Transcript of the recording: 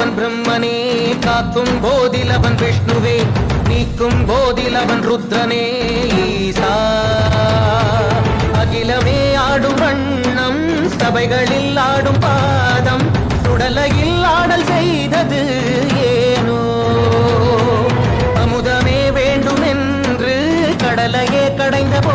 போதிலவன் பிரம்மனே காக்கும் போதிலவன் விஷ்ணுவே நீக்கும் போதிலவன் ருத்ரனே ஈசா. அகிலமே ஆடும் வண்ணம் சபைகளில் ஆடும் பாதம் சுடலையில் ஆடல் செய்தது ஏனோ. அமுதமே வேண்டுமென்று கடலையே கடைந்த போ